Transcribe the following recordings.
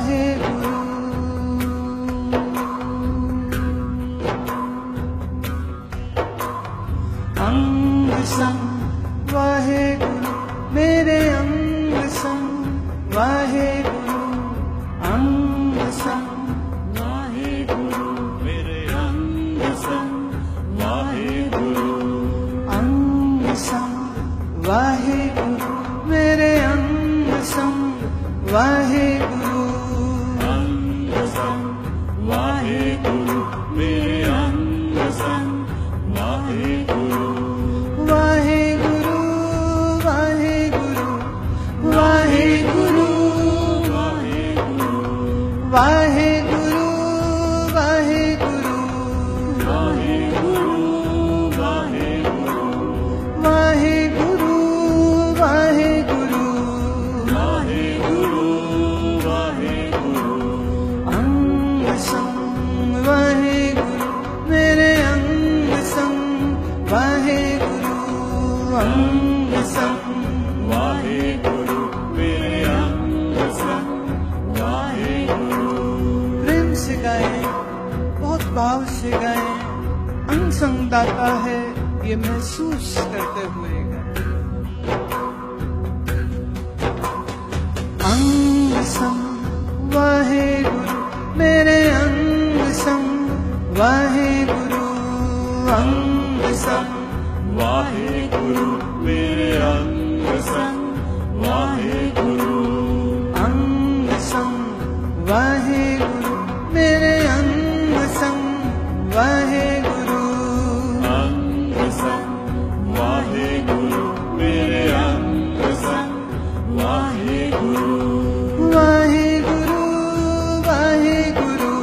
वाहे गुरु अंग संग वाहे गुरु मेरे अंग संग वाहे गुरु अंग संग वाहे गुरु मेरे अंग संग वाहे गुरु अंग संग वाहे गुरु मेरे अंग संग वाहे गुरु ਵਾਹਿਗੁਰੂ ਵਾਹਿਗੁਰੂ। ਵਾਹਿਗੁਰੂ ਵਾਹਿਗੁਰੂ। ਵਾਹਿਗੁਰੂ ਵਾਹਿਗੁਰੂ ਵਾਹਿਗੁਰੂ ਵਾਹਿਗੁਰੂ ਅੰਗ ਸੰਗ ਵਾਹਿਗੁਰੂ ਮੇਰੇ ਅੰਗ ਸੰਗ ਵਾਹਿਗੁਰੂ ਅੰਗ ਸੰਗ ਵਾਹਿਗੁਰੂ भाव से गए। अनसंग है, ये महसूस करते हुए गए। अंग संग वाहे गुरु मेरे अंग संग वाहे गुरु अंग संग वाहे गुरु मेरे अंग संग वाहे गुरु अंग संग वाहे गुरु मेरे ਵਾਹਿਗੁਰੂ। ਅੰਗ ਸੰਗ ਵਾਹਿਗੁਰੂ ਮੇਰੇ ਅੰਗ ਸੰਗ ਵਾਹਿਗੁਰੂ। ਵਾਹਿਗੁਰੂ ਵਾਹਿਗੁਰੂ।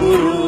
ਗੁਰੂ